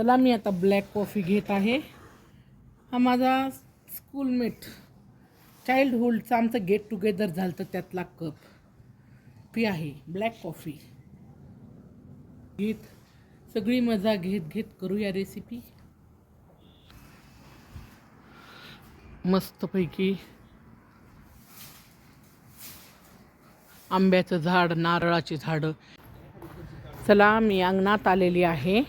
चला मी आता black coffee घेत आहे. हा माझा स्कूलमेट चाइल्डहुडचा आमचं गेट टुगेदर झालं तर त्यातला कप पी आहे ब्लॅक कॉफी घेत सगळी मजा घेत घेत करूया रेसिपी मस्तपैकी आंब्याचं झाड नारळाची झाडं. चला मी अंगणात आलेली आहे.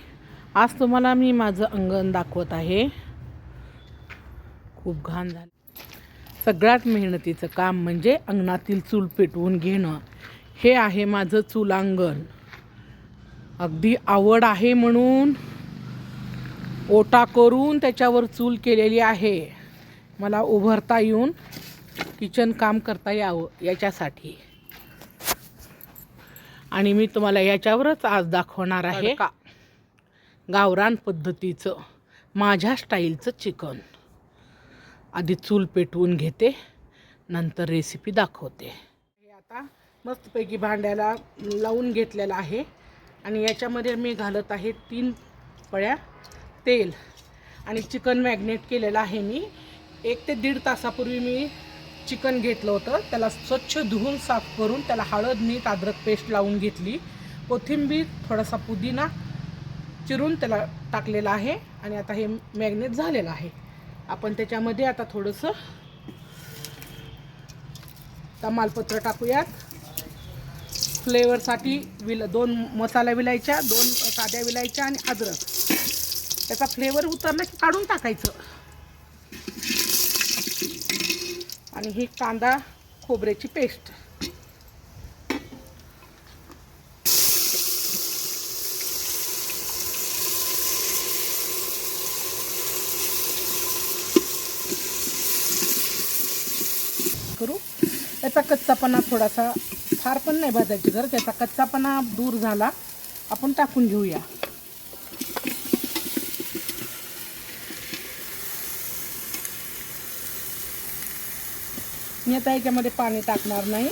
आज तुम्हाला मी माझं अंगण दाखवत आहे. खूप घाण झालं. सगळ्यात मेहनतीचं काम म्हणजे अंगणातील चूल पेटवून घेणं. हे आहे माझं चुलांगण. अगदी आवड आहे म्हणून ओटा करून त्याच्यावर चूल केलेली आहे. मला उभारता येऊन किचन काम करता यावं याच्यासाठी. आणि मी तुम्हाला याच्यावरच आज दाखवणार आहे. का? गावरान पद्धतीचं माझ्या स्टाईलचं चिकन. आधी चूल पेटवून घेते नंतर रेसिपी दाखवते. हे आता मस्तपैकी भांड्याला लावून घेतलेलं आहे आणि याच्यामध्ये मी घालत आहे तीन पळ्या तेल. आणि चिकन मॅग्नेट केलेलं आहे मी. एक ते दीड तासापूर्वी मी चिकन घेतलं होतं. त्याला स्वच्छ धुवून साफ करून त्याला हळद मीठ अद्रक पेस्ट लावून घेतली. कोथिंबीर थोडासा पुदिना चिरून त्याला टाकलेलं आहे आणि आता हे मॅग्नेट झालेलं आहे. आपण त्याच्यामध्ये आता थोडंसं तमालपत्र टाकूयात. फ्लेवरसाठी विल दोन मसाला विलायच्या दोन साध्या विलायच्या आणि अद्रक. त्याचा फ्लेवर उतरला की काढून टाकायचं. आणि ही कांदा खोबऱ्याची पेस्ट करू. त्याचा कच्चापणा थोडासा फार पण नाही भाजायची गरज. त्याचा कच्चापणा दूर झाला. आपण टाकून घेऊया. मी आता याच्यामध्ये पाणी टाकणार नाही.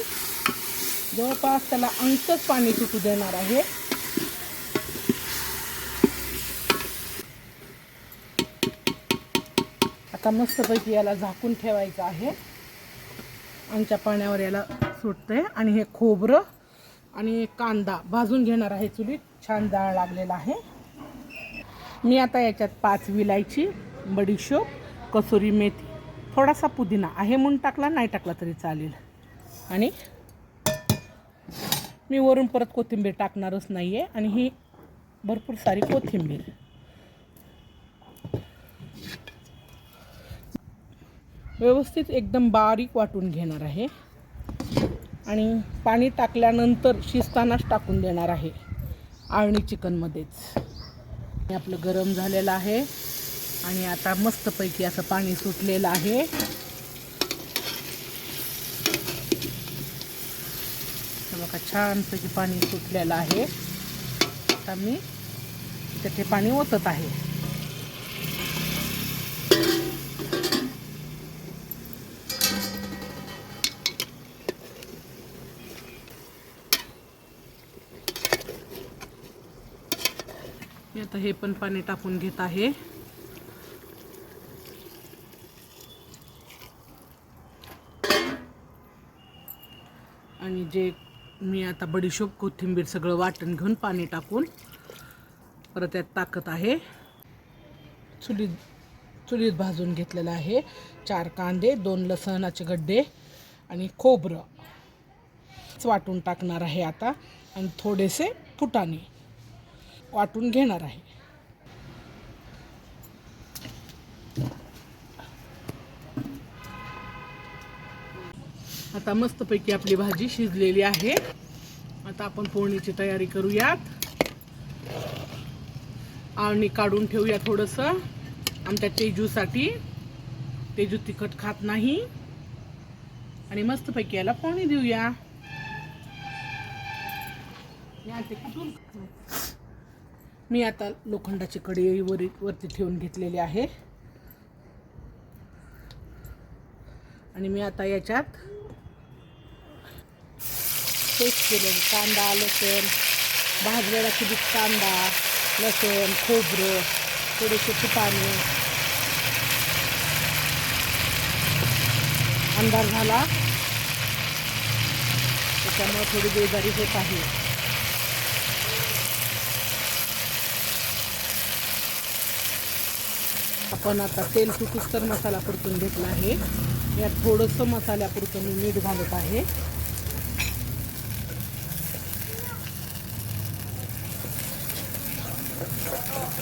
जवळपास त्याला अंशच पाणी सुटू देणार आहे. आता मस्तपैकी याला झाकून ठेवायचं आहे. आमच्या पाण्यावर याला सुटतंय. आणि हे खोबरं आणि कांदा भाजून घेणार आहे चुलीत. छान जाळ लागलेला आहे. मी आता याच्यात पाच विलायची बडीशोप कसुरी मेथी थोडासा पुदिना आहे म्हणून टाकला नाही टाकला तरी चालेल. आणि मी वरून परत कोथिंबीर टाकणारच नाही आहे आणि ही भरपूर सारी कोथिंबीर. व्यवस्थित एकदम बारीक वाटून घेणार आहे. आणि पाणी टाकल्यानंतर शिजतानाच टाकून देणार आहे आळणी चिकनमध्येच. हे आपलं गरम झालेलं आहे. आणि आता मस्तपैकी असं पाणी सुटलेलं आहे. बघा छानपैकी पाणी सुटलेलं आहे. आता मी त्याचे पाणी ओतत आहे. मी आता हे पण पाणी टाकून घेत आहे. आणि जे मी आता बडीशोप कोथिंबीर सगळं वाटण घेऊन पाणी टाकून परत त्यात टाकत आहे. चुलीत चुलीत भाजून घेतलेलं आहे. चार कांदे दोन लसणाचे गड्डे आणि खोबरं. वाटून टाकणार आहे आता आणि थोडेसे फुटाणे. वाटून घेणार आहे. आता मस्तपैकी आपली भाजी शिजलेली आहे. आता आपण फोडणीची तयारी करूयात. आळणी काढून ठेवूया थोडंसं. आमच्या तेजूसाठी. तेजू तिखट खात नाही. आणि मस्तपैकी याला फोडणी देऊया. या कुठून मी आता लोखंडाची कडी वरी वरती ठेवून घेतलेली आहे. आणि मी आता याच्यात पेस्ट केलेलं कांदा लसूण भाजलेला किती कांदा लसूण खोबरं थोडेसे फुटाणे अंधार झाला. त्याच्यामुळे थोडी बेजारी होत आहे. आपण आता तेल सुटूस मसाला परतून घेतला आहे. यात थोडंसं मसाल्यापुरतं मी मीठ घालत आहे.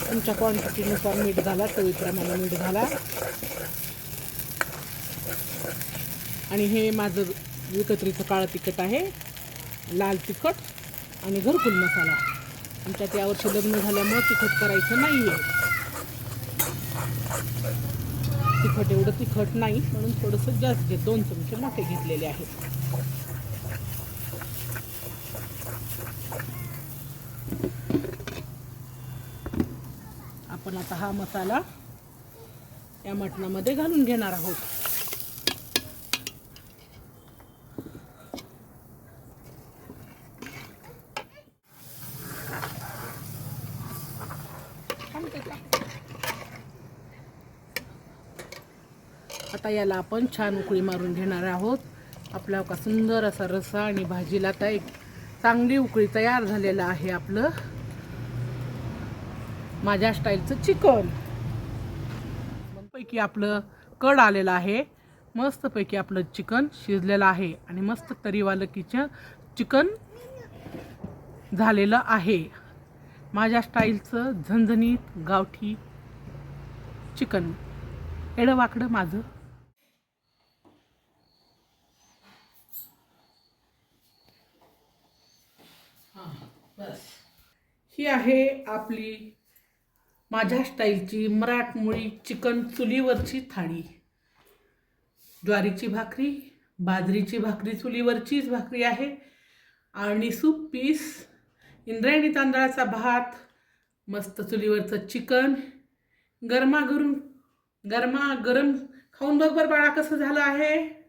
तुमच्या क्वांटिटीनुसार मीठ घाला चवीप्रमाणे मीठ घाला. आणि हे माझं विकत्रीचं काळं तिखट आहे. लाल तिखट आणि घरकुल मसाला. आमच्यात यावर्षी लग्न झाल्यामुळं तिखट करायचं नाही आहे तिखट एवढं तिखट नाही म्हणून थोडंसं जास्त घेत दोन चमचे मोठे घेतलेले आहेत. आपण आता हा मसाला या मटणामध्ये घालून घेणार आहोत. आता याला आपण छान उकळी मारून घेणार आहोत. आपला का सुंदर असा रसा आणि भाजीला आता एक चांगली उकळी तयार झालेलं आहे आपलं. माझ्या स्टाईलचं चिकन. पैकी आपलं कड आलेलं आहे. मस्तपैकी आपलं चिकन शिजलेलं आहे आणि मस्त तरीवालं किचन चिकन झालेलं आहे. माझ्या स्टाईलचं झणझणीत गावठी चिकन. एडं वाकडं माझं. बस. ही आहे आपली माझ्या स्टाईलची मराठमोळी चिकन चुलीवरची थाळी. ज्वारीची भाकरी बाजरीची भाकरी चुलीवरचीच भाकरी आहे. आणि सूप पीस इंद्रायणी तांदळाचा भात मस्त चुलीवरचं चिकन. गरमागरम गरमा गरम खाऊन बघ बरं बाळा कसं झालं आहे.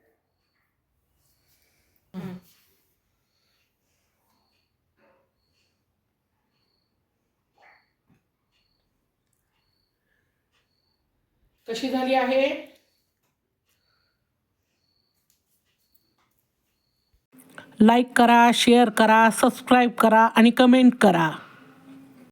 कशी झाली आहे? लाईक करा शेअर करा सबस्क्राईब करा आणि कमेंट करा.